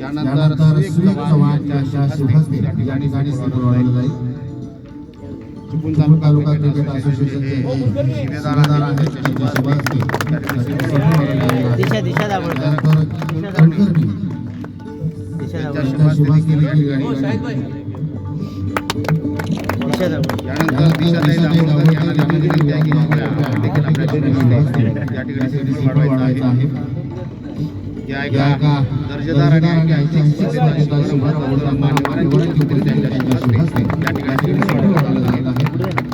यानंतर सुनील चव्हाण यांच्या शुभहस्ते या ठिकाणी वाढवलं जाईल चिपळूण तालुका क्रिकेट असोसिएशनचे शिलेदार आहेत त्यांच्या दर्जेदार आणि आहे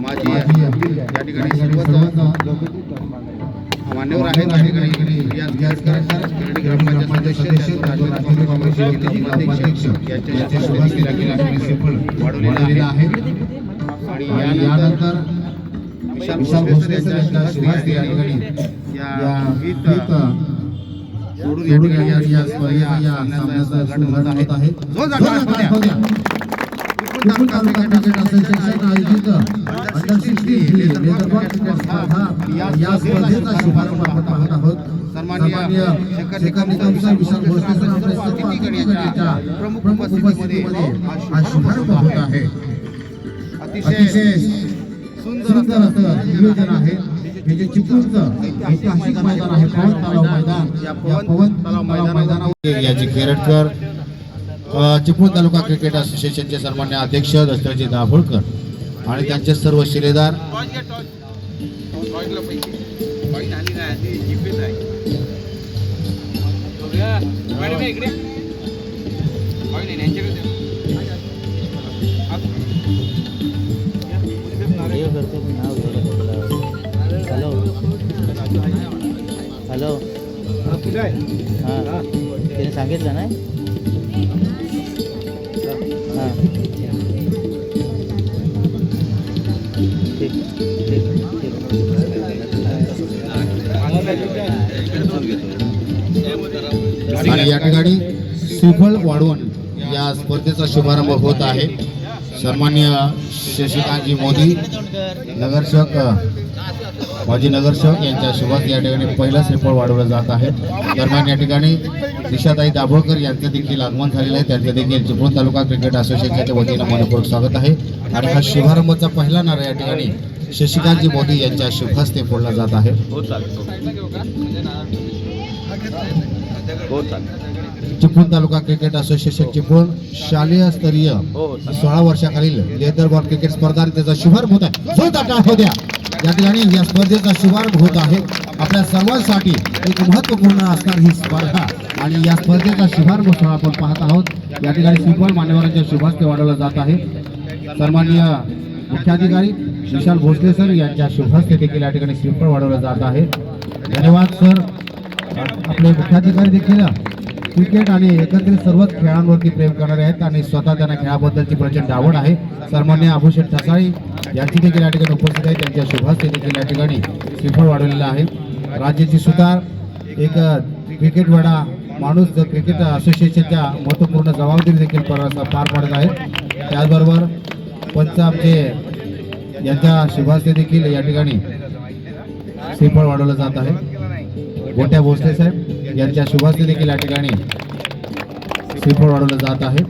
माझी या ठिकाणी सर्व मान्यवर आहेत. या ठिकाणी ग्रामपंचायत सदस्य राजू राष्ट्रवादी काँग्रेसचे जिल्हा उपाध्यक्ष यांच्या शुभहस्ते देखील या श्रीफळ वाढवलेलं आहे आणि यानंतर विशाल भोसले सर या ठिकाणी या गीत सोडून या या- या या सामन्याचा शुभारंभ होत आहे तालुका क्रिकेट असोसिएशन आयोजित under sixteen leather ball cricket स्पर्धा या स्पर्धेचा शुभारंभ आपण पाहत आहोत सन्माननीय शेखर निकम सर विशाल भोसले सर आपल्या सर्व अतिथीगणाच्या प्रमुख उपस्थितीमध्ये हा शुभारंभ होत आहे अतिशय सुंदर असं नियोजन आहे जे चिपळूणचं ऐतिहासिक मैदान आहे पवन तलाव मैदान. या पवन तलाव मैदानावर याची केरटकर चिपळूण तालुका क्रिकेट असोसिएशनचे सन्मान्य अध्यक्ष दशरथजी दाभोळकर आणि त्यांचे सर्व शिलेदार. हे हॅलो. हॅलो. हां त्याने सांगितलं नाही? श्रीफळ वाढवून या स्पर्धेचा शुभारंभ होत आहे. सन्मान्य शशिकांतजी मोदी नगरसेवक माजी नगरसेवक यांच्या शुभात या ठिकाणी पहिला श्रीफळ वाढवलं जात आहे. दरम्यान या ठिकाणी दिशाताई दाभोळकर यांचं देखील आगमन झालेलं आहे. त्यांचं देखील चिपळूण तालुका क्रिकेट असोसिएशनच्या वतीनं मनपूर्वक स्वागत आहे. आणि हा शुभारंभाचा पहिला नारा या ठिकाणी शशिकांतजी मोदी यांच्या शुभहस्ते फोडला जात आहे. हो हो चिपळूण तालुका क्रिकेट असोसिएशन चिपळूण शालेय स्तरीय सोळा वर्षाखालील लेदर बॉल क्रिकेट स्पर्धा त्याचा शुभारंभ होत आहे. जो टाटा हो द्या. या ठिकाणी या स्पर्धेचा शुभारंभ होत आहे. आपल्या सर्वांसाठी एक महत्त्वपूर्ण असणार ही स्पर्धा. आणि या स्पर्धेचा शुभारंभ सोहळा आपण पाहत आहोत. या ठिकाणी श्रीफळ मान्यवरांच्या शुभास्ते वाढवला जात आहे. सन्माननीय मुख्याधिकारी विशाल भोसले सर यांच्या शुभहस्ते देखील या ठिकाणी श्रीफळ वाढवलं जात आहे. धन्यवाद सर. आपले मुख्याधिकारी देखील क्रिकेट आणि एकत्रित सर्वच खेळांवरती प्रेम करणारे आहेत आणि स्वतः त्यांना खेळाबद्दलची प्रचंड आवड आहे. सन्मान्य आभूषण ठसाळी यांची देखील या ठिकाणी उपस्थित आहे. त्यांच्या शुभास्ते देखील या ठिकाणी श्रीफळ वाढवलेला आहे. राज्याची सुतार एक क्रिकेटवाडा माणूस जर क्रिकेट असोसिएशनच्या महत्त्वपूर्ण जबाबदारी देखील पार पाडत आहे. त्याचबरोबर पंच आमचे यांच्या शुभास्ते देखील या ठिकाणी श्रीफळ वाढवलं जात आहे. गोट्या भोसले साहेब. यांच्या शुभास्ते देखील या ठिकाणी श्रीफळ वाढवलं जात आहे.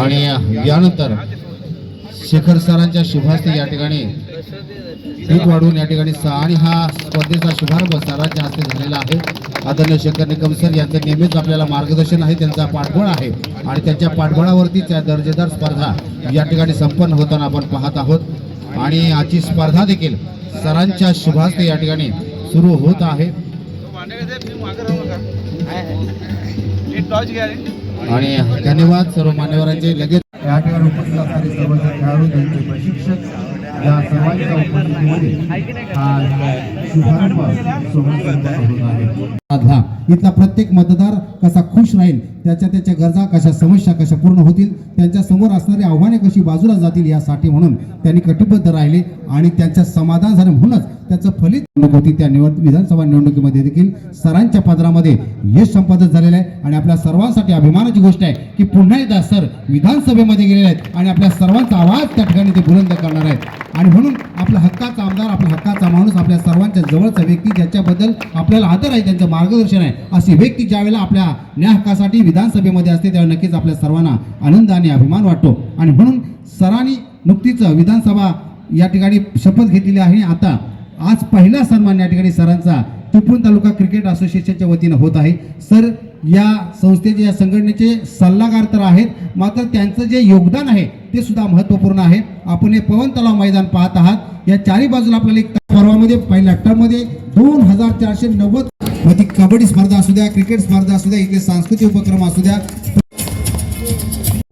आणि यानंतर शेखर सरांच्या शुभास्ते या ठिकाणी पीठ वाढवून या ठिकाणी आणि हा स्पर्धेचा शुभारंभ सरांच्या हस्ते झालेला आहे. आदरणीय शंकर निकम सर यांचं नेहमीच आपल्याला मार्गदर्शन आहे त्यांचा पाठबळ आहे. आणि त्यांच्या पाठबळावरती त्या दर्जेदार स्पर्धा या ठिकाणी संपन्न होताना आपण पाहत आहोत. आणि आजची स्पर्धा देखील सरांच्या शुभास्ते या ठिकाणी सुरू होत आहे. आणि धन्यवाद सर्व मान्यवरांचे. लगेच या ठिकाणी उपस्थित असणारे सर्व खेळाडू त्यांचे प्रशिक्षक या सर्वांच्या उपस्थितीमध्ये साधला. इथला प्रत्येक मतदार कसा खुश राहील त्याच्या त्याच्या गरजा कशा समस्या कशा पूर्ण होतील त्यांच्यासमोर असणारी आव्हाने कशी बाजूला जातील यासाठी म्हणून त्यांनी कटिबद्ध राहिले आणि त्यांच्या समाधान झालं म्हणूनच त्याचं फलित निवडणूक होती त्या निवड विधानसभा निवडणुकीमध्ये देखील सरांच्या पदरामध्ये यश संपादन झालेलं आहे आणि आपल्या सर्वांसाठी अभिमानाची गोष्ट आहे की पुन्हा एकदा सर विधानसभेमध्ये गेलेले आहेत आणि आपल्या सर्वांचा आवाज त्या ठिकाणी ते बुलंद करणार आहेत आणि म्हणून आपला हक्काचा आमदार आपला हक्काचा माणूस आपल्या सर्वांच्या जवळचा व्यक्ती ज्याच्याबद्दल आपल्याला आदर आहे त्यांचं मार्गदर्शन आहे अशी व्यक्ती ज्यावेळेला आपल्या न्याय विधानसभेमध्ये असते त्यावेळी नक्कीच आपल्या सर्वांना आनंद आणि अभिमान वाटतो. आणि म्हणून सरांनी नुकतीच विधानसभा या ठिकाणी शपथ घेतलेली आहे. आता आज पहिला सन्मान या ठिकाणी सरांचा चिपळूण तालुका क्रिकेट असोसिएशनच्या वतीनं होत आहे. सर या संस्थेचे या संघटनेचे सल्लागार तर आहेत मात्र त्यांचं जे योगदान आहे ते सुद्धा महत्त्वपूर्ण आहे. आपण हे पवन तलाव मैदान पाहत आहात. या चारी बाजूला आपल्याला एक पर्वामध्ये पहिल्या टर्ममध्ये दोन हजार चारशे नव्वद मग ती कबड्डी स्पर्धा असू द्या क्रिकेट स्पर्धा असू द्या इथले सांस्कृतिक उपक्रम असू द्या.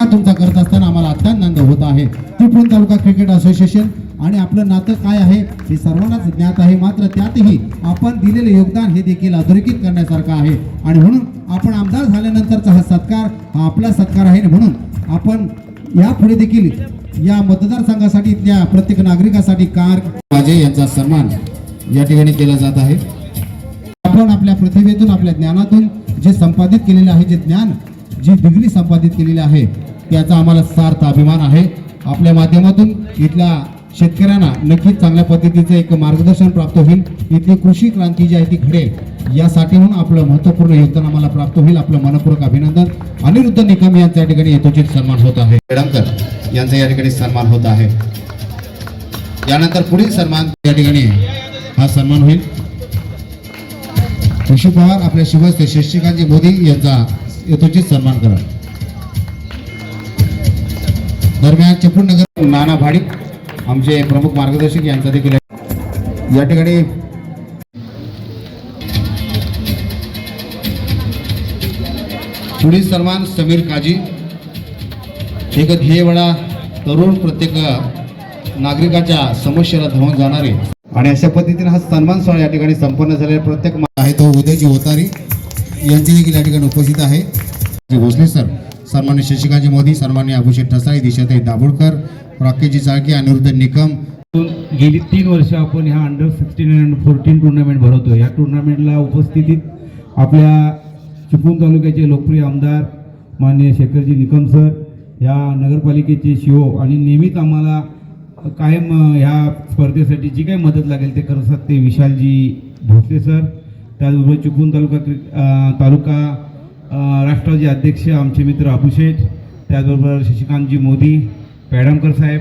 तुमचा करत असताना आम्हाला अत्यानंद होत आहे. चिपळूण तालुका क्रिकेट असोसिएशन आणि आपलं नातं काय आहे हे सर्वांनाच ज्ञात आहे. मात्र त्यातही आपण दिलेले योगदान हे देखील अधोरेखित करण्यासारखं आहे. आणि म्हणून आपण आमदार झाल्यानंतरचा हा सत्कार हा आपला सत्कार आहे. म्हणून आपण यापुढे देखील या मतदारसंघासाठी इथल्या प्रत्येक नागरिकासाठी कार माझे यांचा सन्मान या ठिकाणी केला जात आहे. आपण आपल्या प्रतिभेतून आपल्या ज्ञानातून जे संपादित केलेले आहे जे ज्ञान जी डिग्री संपादित केलेली आहे त्याचा आम्हाला सार्थ अभिमान आहे. आपल्या माध्यमातून इथल्या शेतकऱ्यांना नक्कीच चांगल्या पद्धतीचं एक मार्गदर्शन प्राप्त होईल. इथली कृषी क्रांती जी आहे ती घडेल. यासाठी म्हणून आपलं महत्त्वपूर्ण योगदान आम्हाला प्राप्त होईल. आपलं मनपूर्वक अभिनंदन. अनिरुद्ध निकम यांचा या ठिकाणी यथोचित सन्मान होत आहे. पेडमकर यांचा या ठिकाणी सन्मान होत आहे. यानंतर पुढील सन्मान या ठिकाणी हा सन्मान होईल. ऋषी पवार आपल्या शिवस्ते शशिकांतजी मोदी यांचा यथोचित सन्मान करा. दरम्यान चिपळूण नगर नाना भाडिक आमचे प्रमुख मार्गदर्शक यांचा देखील या ठिकाणी पुढील सन्मान समीर काजी एक ध्येयवडा तरुण प्रत्येक नागरिकाच्या समस्येला धावून जाणारे. आणि अशा पद्धतीने हा सन्मान सोहळा या ठिकाणी संपन्न झालेला प्रत्येक आहे तो उदयजी होतारी यांची देखील या ठिकाणी उपस्थित आहे. भोसले सर सन्मान्य शशिकांतजी मोदी सन्मान्य अभिषेक ठसाई दिशाताई दाभोळकर राकेशजी चाळके अनिरुद्ध निकम. गेली तीन वर्ष आपण ह्या under sixteen and fourteen tournament भरवतो या टुर्नामेंटला उपस्थितीत आपल्या चिपळूण तालुक्याचे लोकप्रिय आमदार माननीय शेखरजी निकम सर ह्या नगरपालिकेचे शिओ आणि नेहमीच आम्हाला कायम ह्या स्पर्धेसाठी जी काही मदत लागेल ते करत असतात ते विशालजी भोसले सर. त्याचबरोबर चिपळूण तालुका क्रि तालुका अ, राष्ट्रवादी अध्यक्ष आमचे मित्र अभिषेक त्याचबरोबर शशिकांतजी मोदी पॅडमकर साहेब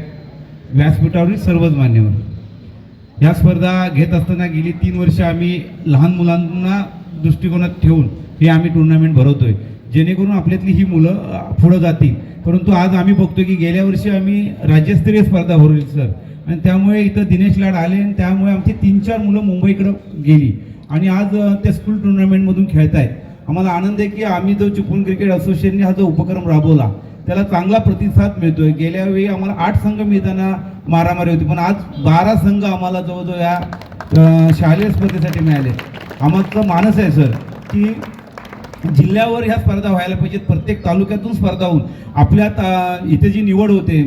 व्यासपीठावरील सर्वच मान्यवर या स्पर्धा घेत असताना गेली तीन वर्ष आम्ही लहान मुलांना दृष्टिकोनात ठेवून हे आम्ही टुर्नामेंट भरवतो आहे जेणेकरून आपल्यातली ही मुलं पुढं जातील. परंतु आज आम्ही बघतो की गेल्या वर्षी आम्ही राज्यस्तरीय स्पर्धा भरवली सर. आणि त्यामुळे इथं दिनेश लाड आले आणि त्यामुळे आमची तीन चार मुलं मुंबईकडं गेली. आणि आज त्या स्कूल टुर्नामेंटमधून खेळत आहेत आम्हाला आनंद आहे की आम्ही जो चिपळूण क्रिकेट असोसिएशनने हा जो उपक्रम राबवला त्याला चांगला प्रतिसाद मिळतोय. गेल्या वेळी आम्हाला आठ संघ मिळताना मारामारी होती पण आज बारा संघ आम्हाला जवळजवळ या शालेय स्पर्धेसाठी मिळाले. आमचं मानस आहे सर की जिल्ह्यावर ह्या स्पर्धा व्हायला पाहिजेत. प्रत्येक तालुक्यातून स्पर्धा होऊन. आपल्या ता इथे जी निवड होते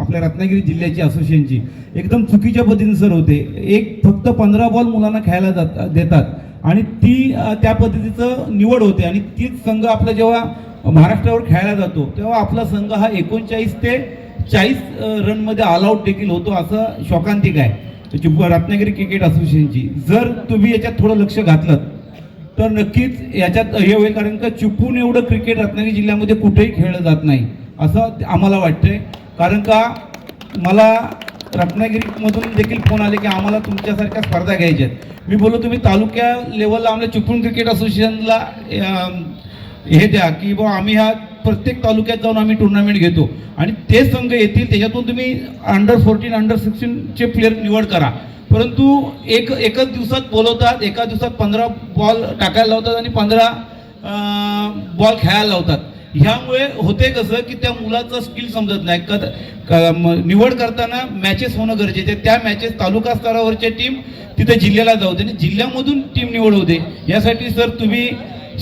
आपल्या रत्नागिरी जिल्ह्याची असोसिएशनची एकदम चुकीच्या पद्धतीने सर होते. एक फक्त पंधरा बॉल मुलांना खेळायला जात देतात. आणि ती त्या पद्धतीचं निवड होते. आणि तीच संघ आपला जेव्हा महाराष्ट्रावर खेळायला जातो तेव्हा आपला संघ हा एकोणचाळीस ते चाळीस रनमध्ये ऑल देखील होतो असं शोकांतिक आहे. रत्नागिरी क्रिकेट असोसिएशनची. जर तुम्ही याच्यात थोडं लक्ष घातलं तर नक्कीच याच्यात हे होईल कारण का चिपून एवढं क्रिकेट रत्नागिरी जिल्ह्यामध्ये कुठेही खेळलं जात नाही असं आम्हाला वाटतंय. कारण का मला रत्नागिरीमधून देखील फोन आले की आम्हाला तुमच्यासारख्या स्पर्धा घ्यायच्या आहेत. मी बोललो तुम्ही तालुक्या लेवलला आम्हाला चिपळूण क्रिकेट असोसिएशनला हे द्या की बुवा आम्ही ह्या प्रत्येक तालुक्यात जाऊन आम्ही टुर्नामेंट घेतो आणि ते संघ येतील त्याच्यातून तुम्ही अंडर फोर्टीन अंडर सिक्स्टीनचे प्लेअर निवड करा. परंतु एक एकच दिवसात बोलवतात एका दिवसात पंधरा बॉल टाकायला लावतात आणि पंधरा बॉल खेळायला लावतात. ह्यामुळे होते कसं की त्या मुलाचं स्किल समजत नाही. कद क- म- निवड करताना मॅचेस होणं गरजेचं आहे. त्या मॅचेस तालुका स्तरावरच्या टीम तिथे जिल्ह्याला जाऊ दे आणि जिल्ह्यामधून टीम निवड होते यासाठी सर तुम्ही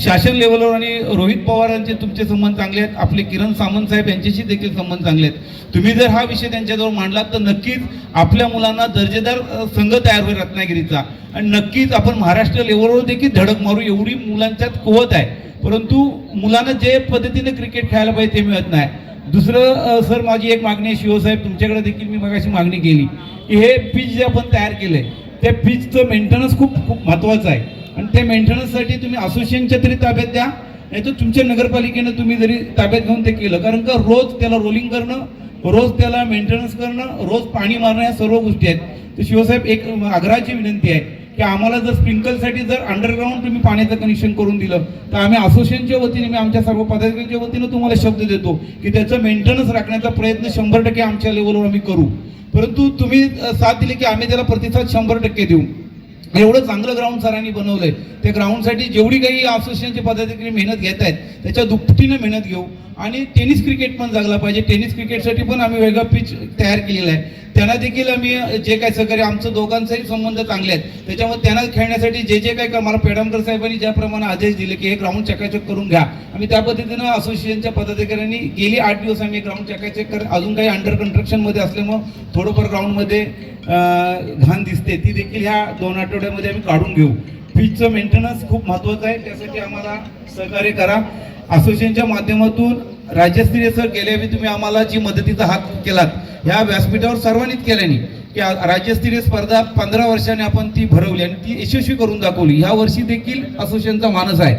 शासन लेवलवर आणि रोहित पवारांचे तुमचे संबंध चांगले आहेत. आपले किरण सामंत साहेब यांच्याशी देखील संबंध चांगले आहेत. तुम्ही जर हा विषय त्यांच्याजवळ मांडलात तर नक्कीच आपल्या मुलांना दर्जेदार संघ तयार होईल रत्नागिरीचा. आणि नक्कीच आपण महाराष्ट्र लेवलवर देखील धडक मारू एवढी मुलांच्यात कुवत आहे. परंतु मुलांना जे पद्धतीने क्रिकेट खेळायला पाहिजे ते मिळत नाही. दुसरं सर माझी एक मागणी आहे शिवसाहेब तुमच्याकडे देखील मी मगाशी मागणी केली की हे पिच जे आपण तयार केलंय त्या पिचचं मेंटेनन्स खूप खूप महत्त्वाचं आहे. आणि ते मेंटेनन्ससाठी तुम्ही असोसिएशनच्या तरी ताब्यात द्या. नाही तर तुमच्या नगरपालिकेनं तुम्ही जरी ताब्यात घेऊन ते केलं. कारण का रोज त्याला रोलिंग करणं रोज त्याला मेंटेनन्स करणं रोज पाणी मारणं या सर्व गोष्टी आहेत. तर शिवसाहेब एक आग्रहाची विनंती आहे की आम्हाला जर स्प्रिंकलसाठी जर अंडरग्राऊंड तुम्ही पाण्याचं कनेक्शन करून दिलं तर आम्ही असोसिएशनच्या वतीने मी आमच्या सर्व पदाधिकाऱ्यांच्या वतीनं तुम्हाला शब्द देतो की त्याचं मेंटेनन्स राखण्याचा प्रयत्न शंभर टक्के आमच्या लेवलवर आम्ही करू. परंतु तुम्ही साथ दिली की आम्ही त्याला प्रतिसाद शंभर टक्के देऊ. एवढं चांगलं ग्राउंड सरांनी बनवलंय. त्या ग्राउंडसाठी जेवढी काही असोसिएशनचे पदाधिकारी मेहनत घेत आहेत त्याच्या दुपटीनं मेहनत घेऊ. आणि टेनिस क्रिकेट पण जगला पाहिजे. टेनिस क्रिकेटसाठी पण आम्ही वेगळा पिच तयार केलेला आहे. त्यांना देखील आम्ही जे काय सहकार्य आमचं दोघांचाही संबंध चांगले आहेत. त्याच्यामुळे त्यांना खेळण्यासाठी जे जे काही का मला पेडमकर साहेबांनी ज्याप्रमाणे आदेश दिले की हे ग्राउंड चकाचक करून घ्या. आम्ही त्या पद्धतीनं असोसिएशनच्या पदाधिकाऱ्यांनी गेली आठ दिवस आम्ही ग्राउंड चकाचक कर अजून काही अंडर कन्स्ट्रक्शनमध्ये असल्यामुळं थोडंफार ग्राउंडमध्ये घाण दिसते. ती देखील ह्या दोन आठवड्यामध्ये आम्ही काढून घेऊ. पिचचं मेंटेनन्स खूप महत्त्वाचं आहे. त्यासाठी आम्हाला सहकार्य करा. असोसिएशनच्या माध्यमातून राज्यस्तरीय सर गेल्यावेळी तुम्ही आम्हाला जी मदतीचा हात केलात ह्या व्यासपीठावर सर्वांनीच केल्याने की राज्यस्तरीय स्पर्धा पंधरा वर्षाने आपण ती भरवली आणि ती यशस्वी करून दाखवली. ह्या वर्षी देखील असोसिएशनचा मानस आहे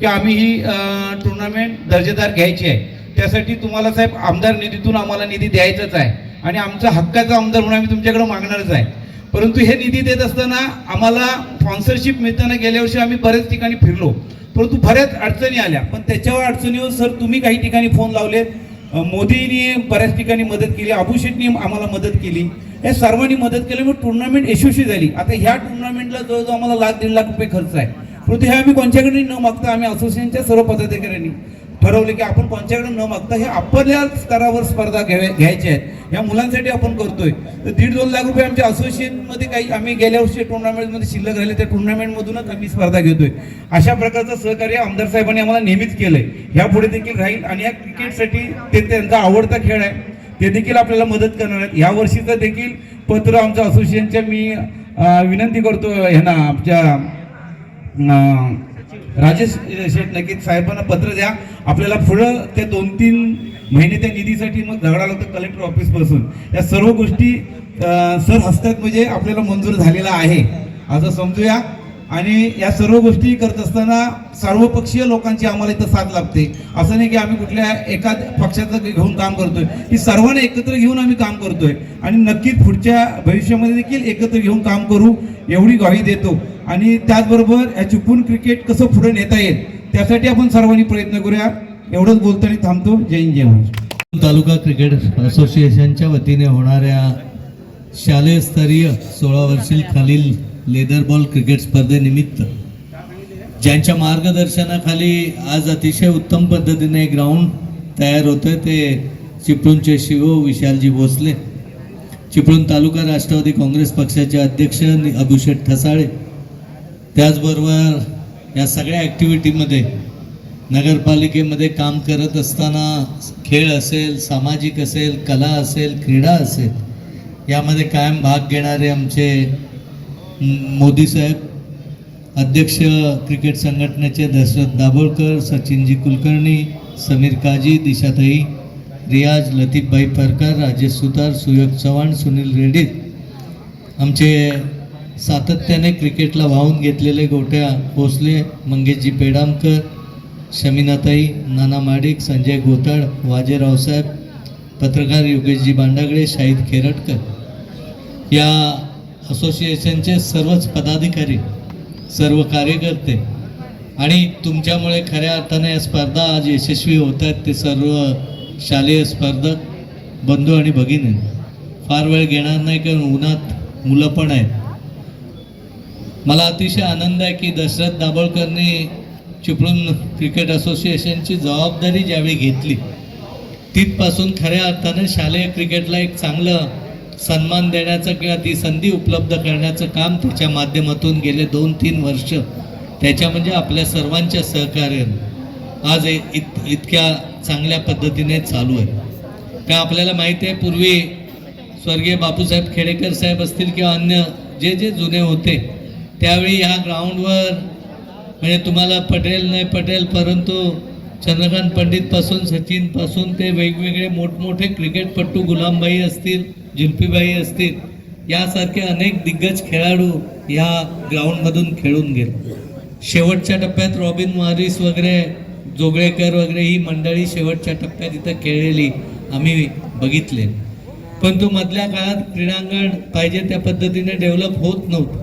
की आम्ही ही टुर्नामेंट दर्जेदार घ्यायची आहे. त्यासाठी तुम्हाला साहेब आमदार निधीतून आम्हाला निधी द्यायचाच आहे आणि आमचा हक्काचा आमदार म्हणून आम्ही तुमच्याकडे मागणारच आहे. परंतु हे निधी देत असताना आम्हाला स्पॉन्सरशिप मिळताना गेल्या वर्षी आम्ही बऱ्याच ठिकाणी फिरलो. परंतु बऱ्याच अडचणी आल्या. पण त्याच्यावर अडचणीवर सर तुम्ही काही ठिकाणी फोन लावले. मोदींनी बऱ्याच ठिकाणी मदत केली. आभूषेटनी आम्हाला मदत केली. या सर्वांनी मदत केल्यामुळे टुर्नामेंट यशस्वी झाली. आता ह्या टुर्नामेंटला जवळजवळ आम्हाला लाख दीड लाख रुपये खर्च आहे. परंतु हे आम्ही कोणच्याकडे न मागता आम्ही असोसिएशनच्या सर्व पदाधिकाऱ्यांनी ठरवले की आपण कोणच्याकडे न मागता हे आपल्या स्तरावर स्पर्धा घ्याव्या घ्यायच्या आहेत. या मुलांसाठी आपण करतोय. तर दीड दोन लाख रुपये आमच्या असोसिएशनमध्ये काही आम्ही गेल्या वर्षी टुर्नामेंटमध्ये शिल्लक राहिले. त्या टुर्नामेंटमधूनच आम्ही स्पर्धा घेतोय. अशा प्रकारचं सहकार्य आमदार साहेबांनी आम्हाला नेहमीच केलंय. पुढे देखील राहील आणि या क्रिकेटसाठी ते त्यांचा आवडता खेळ आहे. ते देखील आपल्याला मदत करणार आहेत. या वर्षीचं देखील पत्र आमच्या असोसिएशनच्या मी विनंती करतो ह्यांना. आमच्या राजेश शेठ नक्कीच साहेबांना पत्र द्या. आपल्याला पुढं त्या दोन तीन महिने त्या निधीसाठी मग झगडा लागतो कलेक्टर ऑफिसपासून. या सर्व गोष्टी सर हस्तात म्हणजे आपल्याला मंजूर झालेला आहे. असं समजूया. आणि या सर्व गोष्टी करत असताना सर्वपक्षीय लोकांची आम्हाला इथं साथ लागते असं नाही की आम्ही कुठल्या एका पक्षाचं घेऊन काम करतोय. की सर्वांना एकत्र घेऊन आम्ही काम करतोय. आणि नक्कीच पुढच्या भविष्यामध्ये देखील एकत्र घेऊन काम करू एवढी ग्वाही देतो. आणि त्याचबरोबर या चुकून क्रिकेट कसं पुढे नेता येईल त्यासाठी आपण सर्वांनी प्रयत्न करूया. एवढंच बोलताना थांबतो. जय हिंद जय महाराष्ट्र. तालुका क्रिकेट असोसिएशनच्या वतीने होणाऱ्या शालेय स्तरीय सोळा वर्षील खालील लेदर बॉल क्रिकेट स्पर्धेनिमित्त. ज्यांच्या मार्गदर्शनाखाली आज अतिशय उत्तम पद्धतीने ग्राउंड तयार होतं ते चिपळूणचे शिव विशालजी भोसले. चिपळूण तालुका राष्ट्रवादी काँग्रेस पक्षाचे अध्यक्ष अभिषेक ठसाळे. त्याचबरोबर या सगळ्या ॲक्टिव्हिटीमध्ये नगरपालिकेमध्ये काम करत असताना खेळ असेल सामाजिक असेल कला असेल क्रीडा असेल यामध्ये कायम भाग घेणारे आमचे मोदी साहेब अध्यक्ष क्रिकेट संघटनेचे दशरथ दाभोळकर सचिनजी कुलकर्णी समीर काजी दिशाताई रियाज लतीफभाई फरकर राजेश सुतार सुयोग चव्हाण सुनील रेड्डी आमचे सातत्याने क्रिकेटला वाहून घेतलेले गोट्या भोसले मंगेशजी पेडामकर शमीनाताई नाना माडिक संजय गोताळ वाजे रावसाहेब पत्रकार योगेशजी बांडागळे शाहिद खेरटकर. या असोसिएशनचे सर्वच पदाधिकारी सर्व कार्यकर्ते आणि तुमच्यामुळे खऱ्या अर्थाने या स्पर्धा आज यशस्वी होत आहेत. ते सर्व शालेय स्पर्धक बंधू आणि भगिनी फार वेळ घेणार नाही कारण उन्हात मुलं पण आहेत. मला अतिशय आनंद आहे की दशरथ दाभोळकरनी चिपळूण क्रिकेट असोसिएशनची जबाबदारी ज्यावेळी घेतली तिथपासून खऱ्या अर्थाने शालेय क्रिकेटला एक चांगलं सन्मान देण्याचं किंवा ती संधी उपलब्ध करण्याचं काम त्याच्या माध्यमातून गेले दोन तीन वर्ष. त्याच्या म्हणजे आपल्या सर्वांच्या सहकार्यानं. आज इत इतक्या चांगल्या पद्धतीने चालू आहे. का आपल्याला माहिती आहे पूर्वी स्वर्गीय बापूसाहेब खेडेकर साहेब असतील किंवा अन्य जे जे जुने होते त्यावेळी ह्या ग्राउंडवर म्हणजे तुम्हाला पटेल नाही पटेल परंतु चंद्रकांत पंडितपासून सचिनपासून ते वेगवेगळे मोठमोठे क्रिकेटपटू गुलामबाई असतील जुल्फीबाई असतील यासारखे अनेक दिग्गज खेळाडू ह्या ग्राउंडमधून खेळून गेले. शेवटच्या टप्प्यात रॉबिन मॉरिस वगैरे जोगळेकर वगैरे ही मंडळी शेवटच्या टप्प्यात इथं खेळलेली आम्ही बघितले. पण तो मधल्या काळात क्रीडांगण पाहिजे त्या पद्धतीने डेव्हलप होत नव्हतं.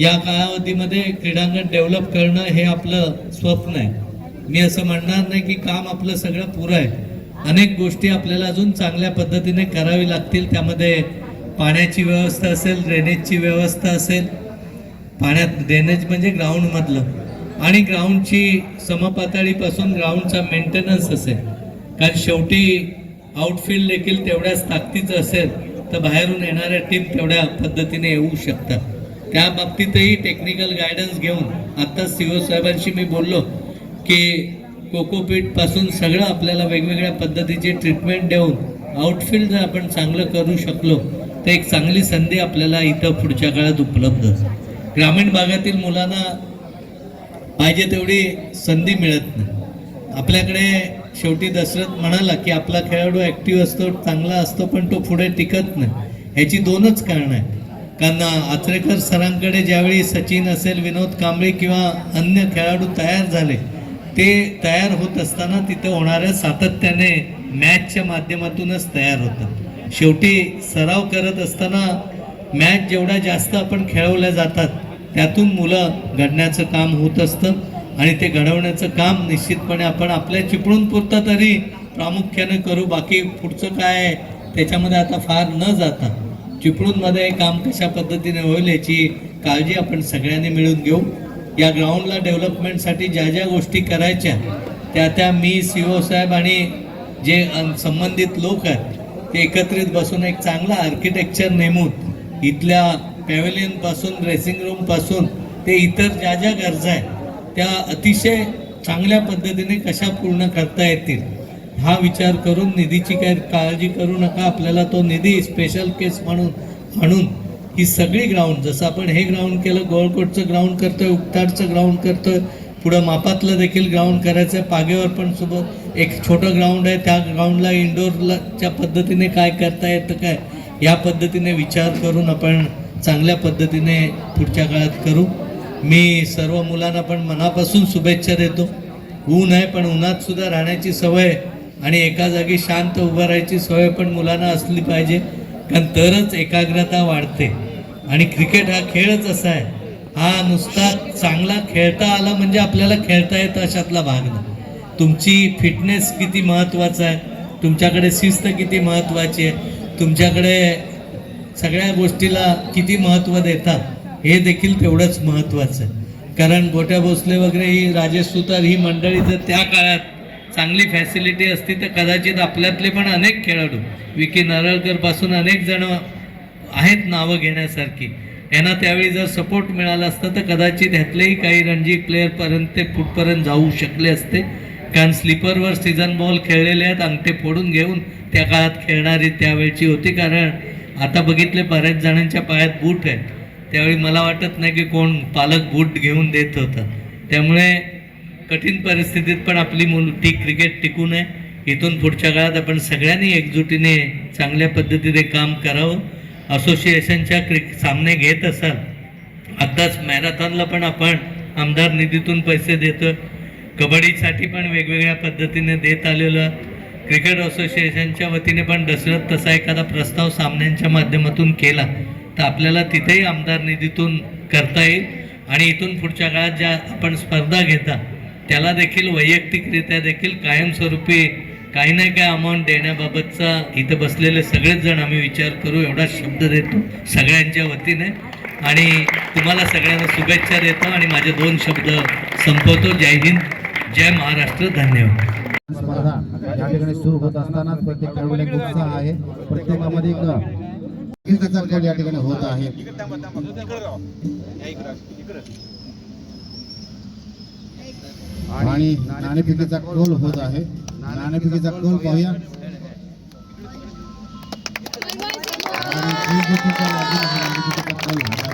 या कालावधीमध्ये क्रीडांगण डेव्हलप करणं हे आपलं स्वप्न आहे. मी असं म्हणणार नाही की काम आपलं सगळं पुरं आहे. अनेक गोष्टी आपल्याला अजून चांगल्या पद्धतीने करावी लागतील. त्यामध्ये पाण्याची व्यवस्था असेल ड्रेनेजची व्यवस्था असेल. पाण्यात ड्रेनेज म्हणजे ग्राउंडमधलं आणि ग्राउंडची समपातळीपासून ग्राउंडचा मेंटेनन्स असेल. कारण शेवटी आउटफील्ड देखील तेवढ्याच ताकदीचं असेल तर बाहेरून येणाऱ्या टीम तेवढ्या पद्धतीने येऊ शकतात. त्या बाबतीतही टेक्निकल गायडन्स घेऊन आत्ताच सी ओ साहेबांशी मी बोललो की कोकोपीटपासून सगळं आपल्याला वेगवेगळ्या पद्धतीची ट्रीटमेंट देऊन आउटफील्ड जर आपण चांगलं करू शकलो तर एक चांगली संधी आपल्याला इथं पुढच्या काळात उपलब्ध. ग्रामीण भागातील मुलांना पाहिजे तेवढी संधी मिळत नाही. आपल्याकडे शेवटी दशरथ म्हणाला की आपला खेळाडू ॲक्टिव्ह असतो चांगला असतो पण तो पुढे टिकत नाही. ह्याची दोनच कारणं आहेत. कारण आचरेकर सरांकडे ज्यावेळी सचिन असेल विनोद कांबळे किंवा अन्य खेळाडू तयार झाले ते तयार होत असताना तिथं होणाऱ्या सातत्याने मॅचच्या माध्यमातूनच तयार होतं. शेवटी सराव करत असताना मॅच जेवढ्या जास्त आपण खेळवल्या जातात त्यातून मुलं घडण्याचं काम होत असतं आणि ते घडवण्याचं काम निश्चितपणे आपण आपल्या चिपळूण पुरतं तरी प्रामुख्याने करू. बाकी पुढचं काय आहे त्याच्यामध्ये आता फार न जाता चिपळूणमध्ये हे काम कशा पद्धतीने होईल याची काळजी आपण सगळ्यांनी मिळून घेऊ. या ग्राउंडला डेव्हलपमेंटसाठी ज्या ज्या गोष्टी करायच्या त्या त्या मी सी ओ साहेब आणि जे अन- संबंधित लोक आहेत ते एकत्रित बसून एक चांगला आर्किटेक्चर नेमून इथल्या पॅव्हलियनपासून ड्रेसिंग रूमपासून ते इतर ज्या ज्या गरजा आहेत त्या अतिशय चांगल्या पद्धतीने कशा पूर्ण करता येतील हा विचार करून निधीची काय काळजी करू नका आपल्याला तो निधी स्पेशल केस म्हणून आणून ही सगळी ग्राउंड जसं आपण हे ग्राउंड केलं गोळकोटचं ग्राउंड करतोय उक्ताडचं ग्राउंड करतोय पुढं मापातलं देखील ग्राउंड करायचं आहे पागेवर पण सोबत एक छोटं ग्राउंड आहे. त्या ग्राउंडला इंडोरच्या पद्धतीने काय करता येतं काय या पद्धतीने विचार करून आपण चांगल्या पद्धतीने पुढच्या काळात करू. मी सर्व मुलांना पण मनापासून शुभेच्छा देतो. ऊन आहे पण उन्हात सुद्धा राहण्याची सवय आणि एका जागी शांत उभं राहायची सवय पण मुलांना असली पाहिजे. कारण तरच एकाग्रता वाढते. आणि क्रिकेट हा खेळच असा आहे. हा नुसता चांगला खेळता आला म्हणजे आपल्याला खेळता येतं अशातला भाग नाही. तुमची फिटनेस किती महत्त्वाचा आहे? तुमच्याकडे शिस्त किती महत्त्वाची आहे? तुमच्याकडे सगळ्या गोष्टीला किती महत्त्व देतात हे देखील तेवढंच महत्त्वाचं आहे. कारण गोट्या भोसले वगैरे ही राजेश सुतार ही मंडळी जर त्या काळात चांगली फॅसिलिटी असती तर कदाचित आपल्यातले पण अनेक खेळाडू विकी नारळकरपासून अनेक जण आहेत नावं घेण्यासारखी. यांना त्यावेळी जर सपोर्ट मिळाला असता तर कदाचित ह्यातलेही काही रणजी प्लेअरपर्यंत ते फुटपर्यंत जाऊ शकले असते. कारण स्लीपरवर सीझन बॉल खेळलेले आहेत अंगठे फोडून घेऊन त्या काळात खेळणारी त्यावेळची होती. कारण आता बघितले बऱ्याच जणांच्या पायात बूट आहेत. त्यावेळी मला वाटत नाही की कोण पालक बूट घेऊन देत होता. त्यामुळे कठीण परिस्थितीत पण आपली मुल क्रिकेट टिकू नये. इथून पुढच्या काळात आपण सगळ्यांनी एकजुटीने चांगल्या पद्धतीने काम करावं. असोसिएशनच्या क्रिक सामने घेत असाल आत्ताच मॅरेथॉनला पण आपण आमदार निधीतून पैसे देतो कबड्डीसाठी पण वेगवेगळ्या पद्धतीने देत आलेलं क्रिकेट असोसिएशनच्या वतीने पण दशरथ तसा एखादा प्रस्ताव सामन्यांच्या माध्यमातून केला तर आपल्याला तिथेही आमदार निधीतून करता येईल. आणि इथून पुढच्या काळात ज्या आपण स्पर्धा घेता त्याला देखील वैयक्तिकरित्या देखील कायमस्वरूपी काही ना काही अमाऊंट देण्याबाबतचा इथं बसलेले सगळेच जण आम्ही विचार करू एवढा शब्द देतो सगळ्यांच्या वतीने. आणि तुम्हाला सगळ्यांना शुभेच्छा देतो आणि माझे दोन शब्द संपवतो. जय हिंद जय महाराष्ट्र धन्यवाद. स्पर्धा या ठिकाणी सुरू होत असतानाच प्रत्येक खेळाडूला एक उत्साह आहे. प्रत्येकामध्ये एक या ठिकाणी होत आहे. आणि नाणेफेकीचा कोल होत आहे. नाणेफेकीचा कोल पाहूया. आणि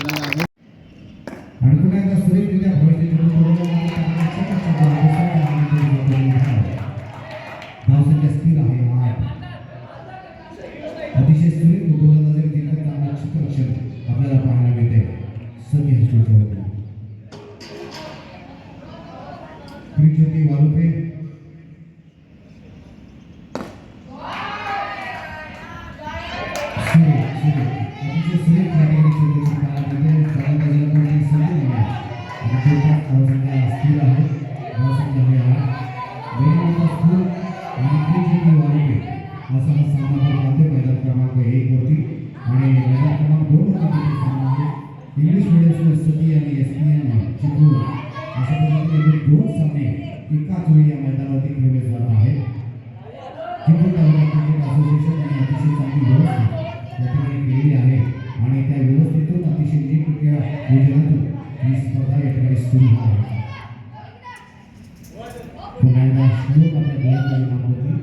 Filipe, que é revelando principalmente para estudar. Como é que a chuva vai dar na mão